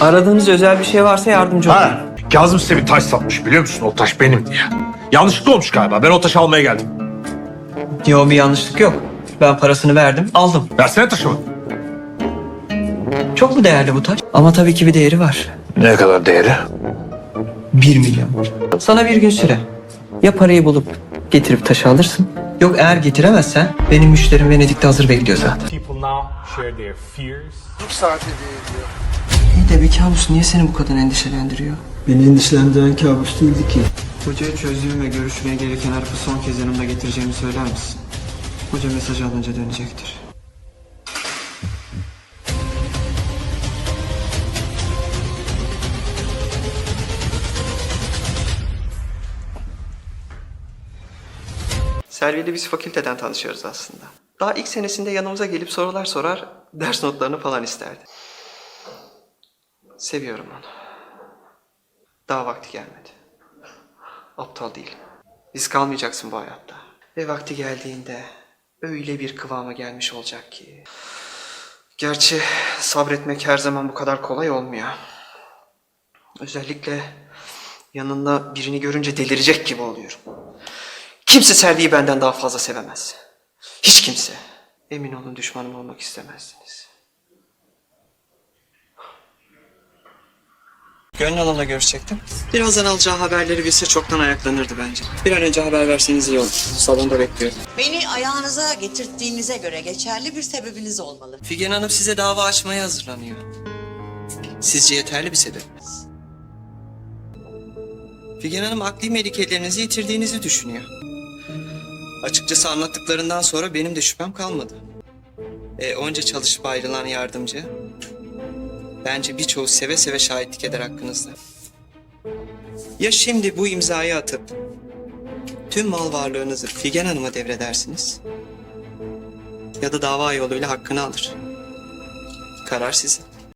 Aradığınız özel bir şey varsa yardımcı olayım. Ha, Kazım size bir taş satmış biliyor musun? O taş benim diye. Yanlışlıkla olmuş galiba. Ben o taşı almaya geldim. Yok bir yanlışlık yok. Ben parasını verdim, aldım. Versene taşımı. Çok mu değerli bu taş? Ama tabii ki bir değeri var. Ne kadar değeri? Bir milyon. Sana bir gün süre. Ya parayı bulup getirip taşı alırsın. Yok eğer getiremezsen benim müşterim Venedik'te hazır bekliyor zaten. People now share their fears. İyi de bir kabus niye seni bu kadar endişelendiriyor? Beni endişelendiren kabus değildi ki. Hocaya çözdüğüm ve görüşmeye gereken harfi son kez yanımda getireceğimi söyler misin? Hoca mesajı alınca dönecektir. Selvi'yle biz fakülteden tanışıyoruz aslında. Daha ilk senesinde yanımıza gelip sorular sorar, ders notlarını falan isterdi. Seviyorum onu. Daha vakti gelmedi. Aptal değilim. Risk almayacaksın bu hayatta. Ve vakti geldiğinde öyle bir kıvama gelmiş olacak ki. Gerçi sabretmek her zaman bu kadar kolay olmuyor. Özellikle yanında birini görünce delirecek gibi oluyorum. Kimse Selvi'yi benden daha fazla sevemez. Hiç kimse. Emin olun düşmanım olmak istemezsiniz. Gönül Hanım'la görüşecektim. Birazdan alacağı haberleri bilse çoktan ayaklanırdı bence. Bir an önce haber verseniz iyi olur. Salonda bekliyorum. Beni ayağınıza getirttiğinize göre geçerli bir sebebiniz olmalı. Figen Hanım size dava açmaya hazırlanıyor. Sizce yeterli bir sebep mi? Figen Hanım akli melikelerinizi yitirdiğinizi düşünüyor. Açıkçası anlattıklarından sonra benim de şüphem kalmadı. E, onca çalışıp ayrılan yardımcı... Bence birçoğu seve seve şahitlik eder hakkınızda. Ya şimdi bu imzayı atıp... Tüm mal varlığınızı Figen Hanım'a devredersiniz ya da dava yoluyla hakkını alır. Karar sizin.